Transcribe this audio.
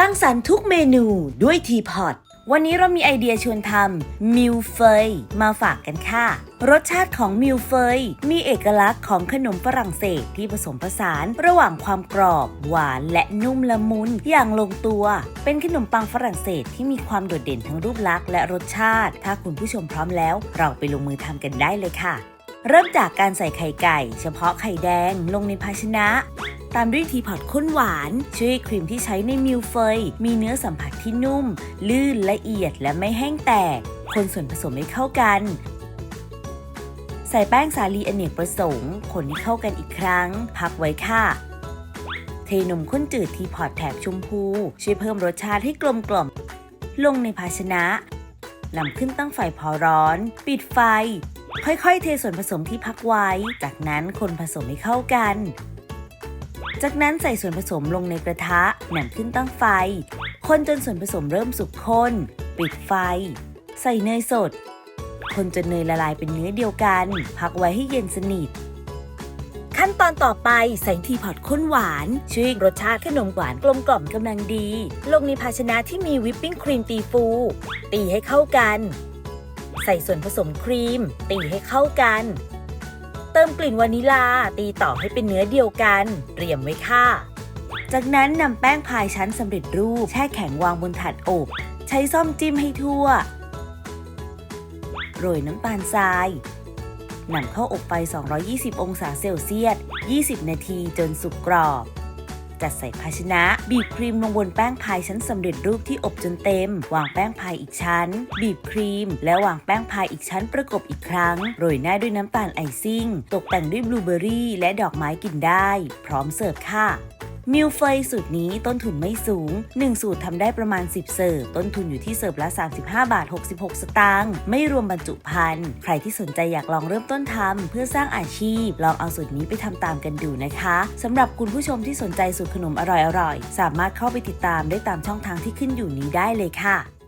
ร้างสรรค์ทุกเมนูด้วยทีพอตวันนี้เรามีไอเดียชวนทำมิลเฟยมาฝากกันค่ะ รสชาติของมิลเฟยมีเอกลักษณ์ของขนมฝรั่งเศสที่ผสมผสานระหว่างความกรอบ หวานและนุ่มละมุนอย่างลงตัว เป็นขนมปังฝรั่งเศสที่มีความโดดเด่นทั้งรูปลักษณ์และรสชาติ ถ้าคุณผู้ชมพร้อมแล้ว เราไปลงมือทำกันได้เลยค่ะเริ่มจากการใส่ไข่ไก่ เฉพาะไข่แดงลงในภาชนะ ตามด้วยทีพอตข้นหวาน ช่วยให้ครีมที่ใช้ในมิลเฟย มีเนื้อสัมผัสที่นุ่ม ลื่นละเอียดและไม่แห้งแตก คนส่วนผสมให้เข้ากัน ใส่แป้งสาลีอเนกประสงค์ คนให้เข้ากันอีกครั้ง พักไว้ค่ะ เทนมข้นจืดทีพอตแถบชมพู ช่วยเพิ่มรสชาติให้กลมกล่อม ลงในภาชนะนำขึ้นตั้งไฟพอร้อน ปิดไฟ ค่อยๆ เทส่วนผสมที่พักไว้ จากนั้นคนผสมให้เข้ากัน จากนั้นใส่ส่วนผสมลงในกระทะนำขึ้นตั้งไฟ คนจนส่วนผสมเริ่มสุกข้น ปิดไฟ ใส่เนยสด คนจนเนยละลายเป็นเนื้อเดียวกัน พักไว้ให้เย็นสนิท ขั้นตอนต่อไปใส่ทีพอตข้นหวาน ช่วยรสชาติขนมหวานกลมกล่อมกำลังดี ลงในภาชนะที่มีวิปปิ้งครีมตีฟู ตีให้เข้ากัน ใส่ส่วนผสมครีม ตีให้เข้ากัน เติมกลิ่นวานิลาตีต่อให้เป็นเนื้อเดียวกัน เตรียมไว้ค่ะ จากนั้นนำแป้งพายชั้นสำเร็จรูป แช่แข็งวางบนถาดอบ ใช้ซ่อมจิ้มให้ทั่ว โรยน้ำตาลทรายนำเข้าอบไฟ 220 องศาเซลเซียส 20 นาทีจนสุกกรอบ จัดใส่ภาชนะ บีบครีมลงบนแป้งพายชั้นสำเร็จรูปที่อบจนเต็ม วางแป้งพายอีกชั้น บีบครีม แล้ววางแป้งพายอีกชั้นประกบอีกครั้ง โรยหน้าด้วยน้ำตาลไอซิ่ง ตกแต่งด้วยบลูเบอร์รี่ และดอกไม้กินได้ พร้อมเสิร์ฟค่ะ มิลเฟยสูตรนี้ต้นทุนไม่สูง 1 สูตรทำได้ประมาณ 10 เสิร์ฟ ต้นทุนอยู่ที่เสิร์ฟละ 35 บาท 66 สตางค์ไม่รวมบรรจุภัณฑ์ใครที่สนใจอยากลองเริ่มต้นทำเพื่อสร้างอาชีพ ลองเอาสูตรนี้ไปทำตามกันดูนะคะสำหรับคุณผู้ชมที่สนใจสูตรขนมอร่อยๆ สามารถเข้าไปติดตามได้ตามช่องทางที่ขึ้นอยู่นี้ได้เลยค่ะ